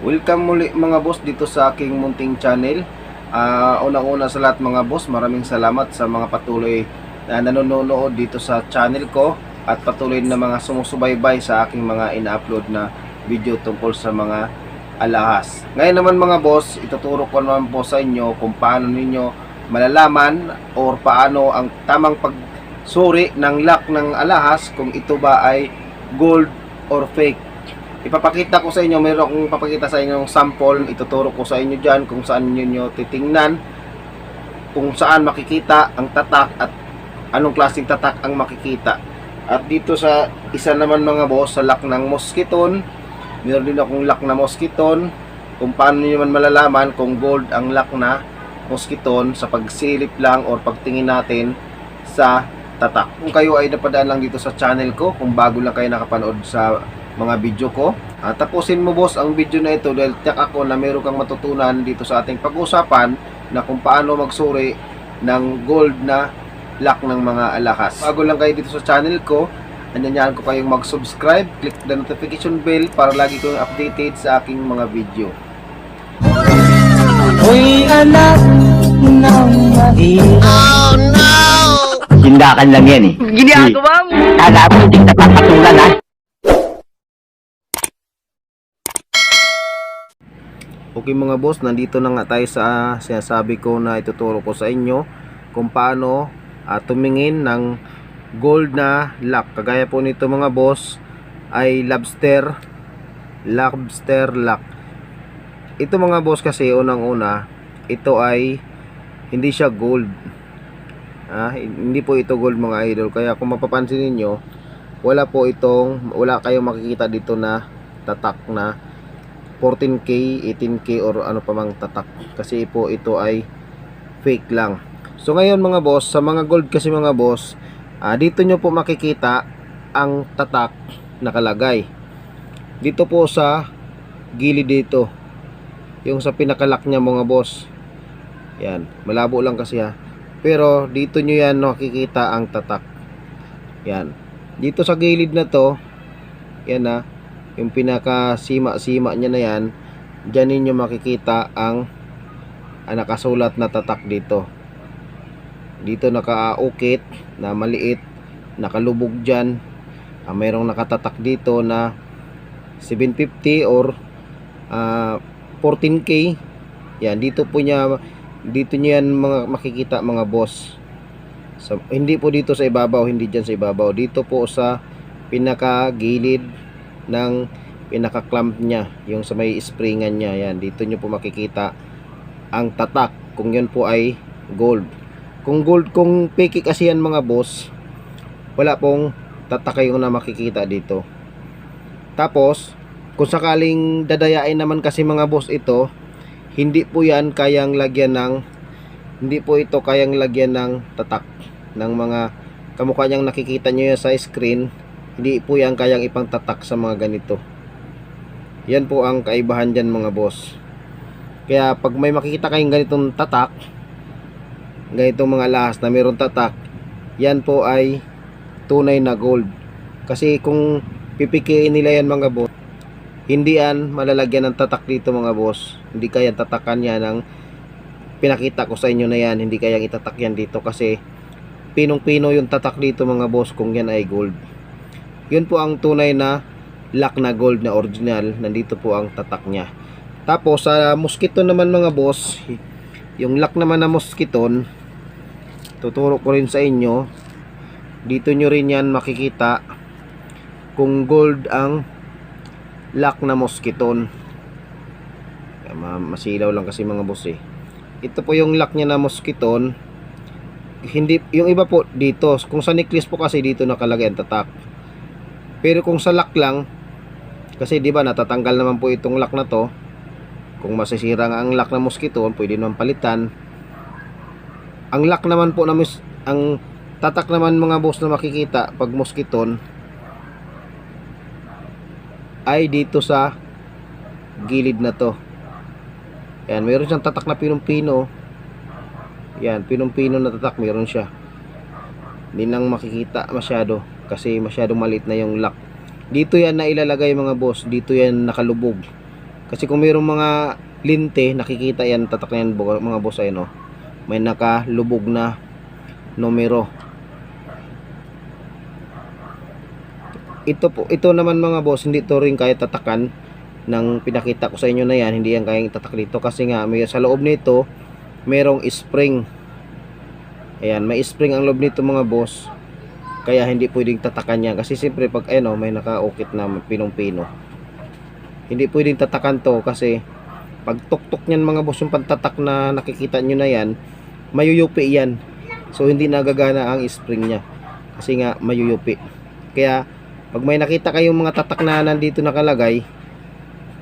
Welcome muli mga boss dito sa aking munting channel. Ah, unang-una sa lahat mga boss, maraming salamat sa mga patuloy na nanonood dito sa channel ko at patuloy na mga sumusubaybay sa aking mga ina-upload na video tungkol sa mga alahas. Ngayon naman mga boss, ituturo ko naman po sa inyo kung paano ninyo malalaman or paano ang tamang pagsuri ng lock ng alahas kung ito ba ay gold or fake. Ipapakita ko sa inyo, mayroon akong papakita sa inyo ng sample, ituturo ko sa inyo dyan kung saan niyo titingnan, kung saan makikita ang tatak at anong klaseng tatak ang makikita. At dito sa isa naman mga boss, sa lock ng mosquiton, meron din akong lock na mosquiton, kung paano niyo man malalaman kung gold ang lock na mosquiton sa pagsilip lang or pagtingin natin sa tatak. Kung kayo ay napadaan lang dito sa channel ko, kung bago lang kayo nakapanood sa mga video ko, ah, tapusin mo boss ang video na ito dahil tiyak ako na meron kang matutunan dito sa ating pag-usapan na kung paano magsuri ng gold na lock ng mga alahas. Bago lang kayo dito sa channel ko, anyanyahan ko kayong mag-subscribe, click the notification bell para lagi kayong updated sa aking mga video. Uy, anak ng mahirap. Sindakan lang yan eh. Ginagawa mo. Kala mo hindi kita papatulan ha? Okay mga boss, nandito na nga tayo sa sinasabi ko na ituturo ko sa inyo kung paano ah, tumingin ng gold na lock. Kagaya po nito mga boss ay lobster lobster lock. Ito mga boss kasi unang-una, ito ay hindi siya gold. Ah, hindi po ito gold mga idol. Kaya kung mapapansin niyo, wala po itong wala kayong makikita dito na tatak na 14k, 18k or ano pa mang tatak kasi po ito ay fake lang. So ngayon mga boss, sa mga gold kasi mga boss, ah, dito nyo po makikita ang tatak nakalagay. Dito po sa gilid dito. Yung sa pinakalak niya mga boss. Yan, malabo lang kasi ha. Pero dito nyo yan makikita ang tatak. Yan. Dito sa gilid na to, yan na, yung pinaka sima-sima niya na yan, dyan ninyo makikita ang, ang nakasulat na tatak dito. Dito nakaukit na maliit, nakalubog dyan. Ah, mayroong nakatatak dito na 750 or ah, 14k. Yan, dito po niya dito niyo yan mga makikita mga boss. Sa, hindi po dito sa ibabaw, hindi dyan sa ibabaw. Dito po sa pinaka gilid ng pinaka clamp niya, yung sa may springan niya. Yan, dito niyo po makikita ang tatak kung yun po ay gold. Kung gold, kung fake kasi yan mga boss, wala pong tatak kayo na makikita dito. Tapos, kung sakaling dadayain naman kasi mga boss ito, hindi po yan kayang lagyan ng hindi po ito kayang lagyan ng tatak ng mga kamukha niyang nakikita nyo yan sa screen hindi po yan kayang ipang tatak sa mga ganito. Yan po ang kaibahan dyan mga boss. Kaya pag may makikita kayong ganitong tatak ganitong mga lahas na mayroong tatak yan po ay tunay na gold. Kasi kung pipikiin nila yan mga boss hindi yan malalagyan ng tatak dito mga boss. Hindi kaya tatakan yan ng pinakita ko sa inyo na yan. Hindi kayang itatak yan dito kasi pinong pino yung tatak dito mga boss kung yan ay gold yun po ang tunay na lock na gold na original. Nandito po ang tatak nya tapos sa mosquito naman mga boss yung lock naman na mosquiton tuturo ko rin sa inyo. Dito nyo rin yan makikita kung gold ang lock na mosquiton. Masilaw lang kasi mga boss eh. Ito po yung lock niya na mosquiton. Hindi yung iba po dito kung sa necklace po kasi dito nakalagay ang tatak pero kung sa lock lang kasi di ba natatanggal naman po itong lock na to kung masisira nga ang lock na mosquiton pwede naman palitan. Ang lock naman po na mos- ang tatak naman mga boss na makikita pag mosquiton ay dito sa gilid na to. Yan meron siyang tatak na pinong-pino. Yan pinong-pino na tatak meron siya. Hindi lang makikita masyado kasi masyadong maliit na yung lock dito yan na ilalagay mga boss dito yan nakalubog Kasi kung mayroong mga linte, nakikita yan, tatak yan mga boss ay no. May nakalubog na numero. Ito po, ito naman mga boss, hindi to rin kaya tatakan ng pinakita ko sa inyo na yan, hindi yan kayang tatak dito kasi nga may sa loob nito merong spring. Ayan, may spring ang loob nito mga boss. Kaya hindi pwedeng tatakan yan kasi siyempre pag ano, may nakaukit na pinong-pino. Hindi pwedeng tatakan to kasi pag tuktok niyan mga boss yung pantatak na nakikita nyo na yan, mayuyupi yan. So hindi nagagana ang spring niya kasi nga mayuyupi. Kaya pag may nakita kayong mga tatak na nandito nakalagay,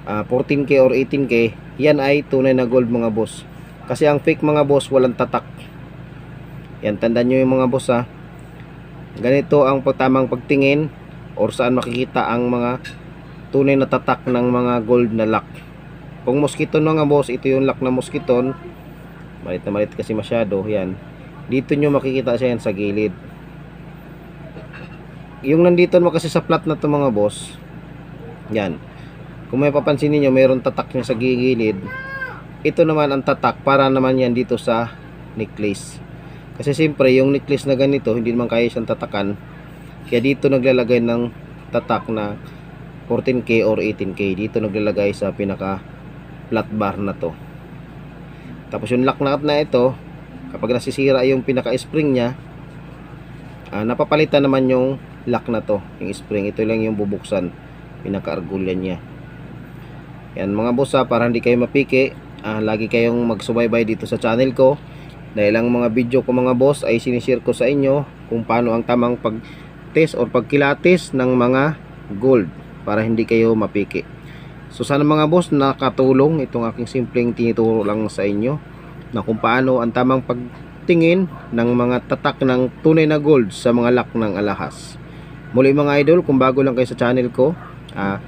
ah, 14k or 18k, yan ay tunay na gold mga boss. Kasi ang fake mga boss walang tatak. Yan tandaan nyo yung mga boss ha. Ganito ang pagtamang pagtingin or saan makikita ang mga tunay na tatak ng mga gold na lock. Kung mosquiton mga boss, ito yung lock na mosquiton. Malit na malit kasi masyado. Yan. Dito nyo makikita siya yan sa gilid. Yung nandito mo kasi sa plat na to mga boss. Yan. Kung may papansin niyo mayroon tatak niya sa gilid. Ito naman ang tatak para naman yan dito sa necklace. Kasi siyempre yung necklace na ganito hindi naman kaya siyang tatakan. Kaya dito naglalagay ng tatak na 14k or 18k. Dito naglalagay sa pinaka flat bar na to. Tapos yung lock nut na ito, kapag nasisira yung pinaka spring niya, ah, napapalitan naman yung lock na to, yung spring. Ito lang yung bubuksan, pinaka argulyan niya. Yan mga boss ha, para hindi kayo mapiki, ah, lagi kayong magsubaybay dito sa channel ko. Dahil ang mga video ko mga boss ay sinishare ko sa inyo kung paano ang tamang pag-test or pagkilatis ng mga gold para hindi kayo mapiki. So sana mga boss nakatulong itong aking simpleng tinuturo lang sa inyo na kung paano ang tamang pagtingin ng mga tatak ng tunay na gold sa mga lock ng alahas. Muli mga idol, kung bago lang kayo sa channel ko, ah,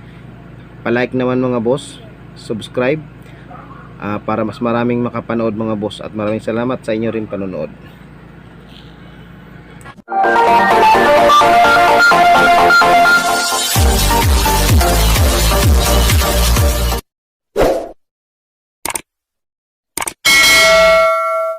palike naman mga boss, subscribe uh, para mas maraming makapanood mga boss at maraming salamat sa inyo rin panonood.